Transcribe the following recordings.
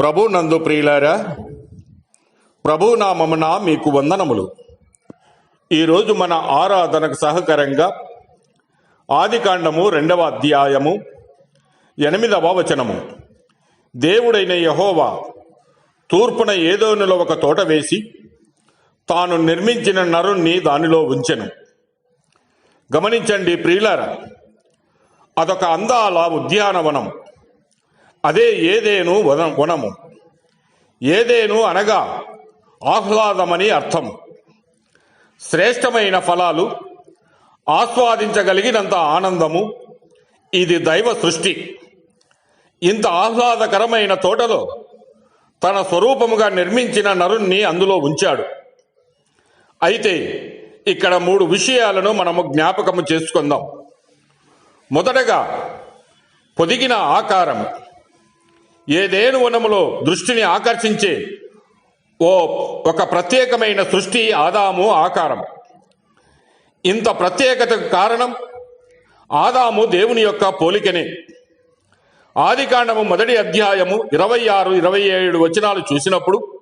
ప్రభు నందు ప్రియులారా ప్రభు నామమున మీకు వందనములు. ఈరోజు మన ఆరాధనకు సహకరంగా ఆదికాండము రెండవ అధ్యాయము ఎనిమిదవ వచనము. దేవుడైన యహోవా తూర్పున ఏదోనులో ఒక తోట వేసి తాను నిర్మించిన నరుణ్ణి దానిలో ఉంచెను. గమనించండి ప్రియులారా అదొక అందాల ఉద్యానవనం. అదే ఏదేను వన వనము. ఏదేను అనగా ఆహ్లాదమని అర్థం శ్రేష్టమైన ఫలాలు ఆస్వాదించగలిగినంత ఆనందము. ఇది దైవ సృష్టి. ఇంత ఆహ్లాదకరమైన తోటలో తన స్వరూపముగా నిర్మించిన నరుణ్ణి అందులో ఉంచాడు. అయితే ఇక్కడ మూడు విషయాలను మనము జ్ఞాపకము చేసుకుందాం. మొదటగా పొదిగిన ఆకారం ఏదేను వనములో దృష్టిని ఆకర్షించే ఓ ఒక ప్రత్యేకమైన సృష్టి ఆదాము ఆకారం. ఇంత ప్రత్యేకతకు కారణం ఆదాము దేవుని యొక్క పోలికనే. ఆదికాండము మొదటి అధ్యాయము ఇరవై ఆరు ఇరవై ఏడు వచనాలు చూసినప్పుడు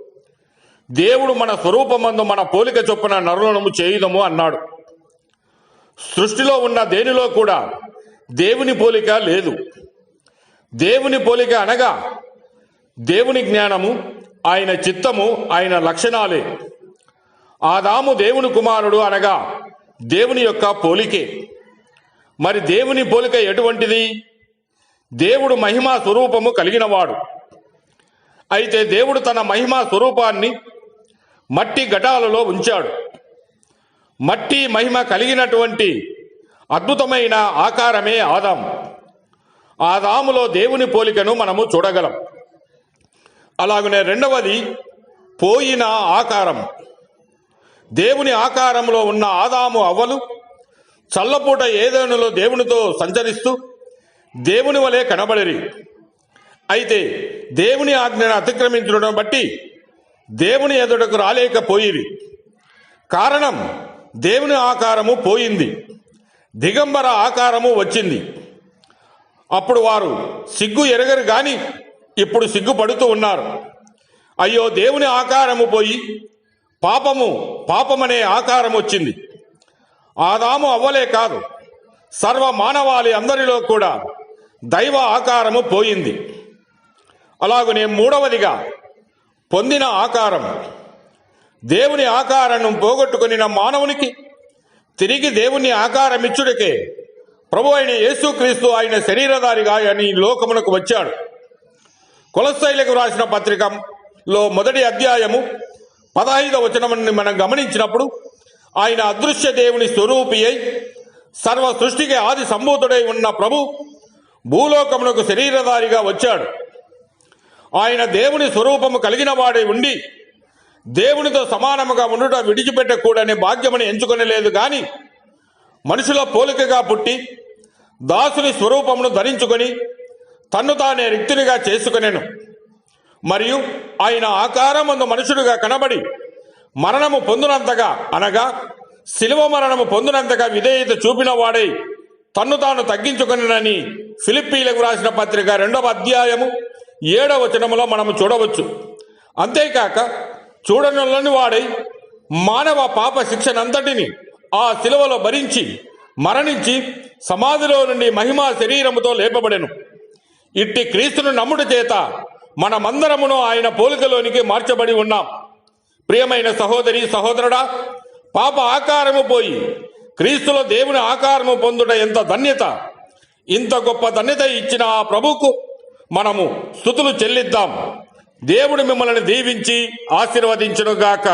దేవుడు మన స్వరూపమందు మన పోలిక చొప్పున నరులను చేయుదము అన్నాడు. సృష్టిలో ఉన్న దేనిలో కూడా దేవుని పోలిక లేదు. దేవుని పోలిక అనగా దేవుని జ్ఞానము ఆయన చిత్తము ఆయన లక్షణాలే. ఆదాము దేవుని కుమారుడు అనగా దేవుని యొక్క పోలికే. మరి దేవుని పోలిక ఎటువంటిది? దేవుడు మహిమా స్వరూపము కలిగినవాడు. అయితే దేవుడు తన మహిమా స్వరూపాన్ని మట్టి ఘటాలలో ఉంచాడు. మట్టి మహిమ కలిగినటువంటి అద్భుతమైన ఆకారమే ఆదాం ఆదాములో దేవుని పోలికను మనము చూడగలం. అలాగనే రెండవది పోయిన ఆకారం. దేవుని ఆకారంలో ఉన్న ఆదాము అవ్వలు చల్లపూట ఏదేనులో దేవునితో సంచరిస్తూ దేవుని వలె కనబడిరి. అయితే దేవుని ఆజ్ఞను అతిక్రమించడం బట్టి దేవుని ఎదుటకు రాలేకపోయిరి. కారణం దేవుని ఆకారము పోయింది. దిగంబర ఆకారము వచ్చింది. అప్పుడు వారు సిగ్గు ఎరగరు గాని ఇప్పుడు సిగ్గుపడుతూ ఉన్నారు. అయ్యో దేవుని ఆకారము పోయి పాపము పాపమనే ఆకారం వచ్చింది. ఆదాము అవ్వలే కాదు సర్వ మానవాళి అందరిలో కూడా దైవ ఆకారము పోయింది. అలాగనే మూడవదిగా పొందిన ఆకారం. దేవుని ఆకారం పోగొట్టుకుని మానవునికి తిరిగి దేవుని ఆకారం ఇచ్చుడికే ప్రభు అయిన యేసుక్రీస్తు ఆయన శరీరధారిగా ఆయన ఈ లోకమునకు వచ్చాడు. కులస్థైలకు రాసిన పత్రికలో మొదటి అధ్యాయము పదహైదవ వచనమని మనం గమనించినప్పుడు ఆయన అదృశ్య దేవుని స్వరూపి అయి సర్వ సృష్టికి ఆది సంభూతుడై ఉన్న ప్రభు భూలోకమునకు శరీరధారిగా వచ్చాడు. ఆయన దేవుని స్వరూపము కలిగిన వాడై ఉండి దేవునితో సమానముగా ఉండుట విడిచిపెట్టకూడని భాగ్యమని ఎంచుకొనలేదు కానీ మనుషుల పోలికగా పుట్టి దాసుని స్వరూపమును ధరించుకొని తన్ను తానే రిక్తునిగా చేసుకునేను. మరియు ఆయన ఆకారమందు మనుషుడుగా కనబడి మరణము పొందినంతగా అనగా శిలువ మరణము పొందినంతగా విధేయత చూపిన వాడై తన్ను తాను తగ్గించుకునని ఫిలిప్పీలకు రాసిన పత్రిక రెండవ అధ్యాయము ఏడవ వచనములో మనము చూడవచ్చు. అంతేకాక చూడనులని వాడై మానవ పాప శిక్షనంతటిని ఆ శిలువలో భరించి మరణించి సమాధిలో నుండి మహిమా శరీరముతో లేపబడెను. ఇట్టి క్రీస్తును నమ్ముడు చేత మనమందరమును ఆయన పోలికలోనికి మార్చబడి ఉన్నాం. ప్రియమైన సహోదరి సహోదరుడా పాప ఆకారము పోయి క్రీస్తులో దేవుని ఆకారము పొందుట ఎంత ధన్యత. ఇంత గొప్ప ధన్యత ఇచ్చిన ఆ ప్రభుకు మనము స్థుతులు చెల్లిద్దాం. దేవుడు మిమ్మల్ని దీవించి ఆశీర్వదించునుగాక.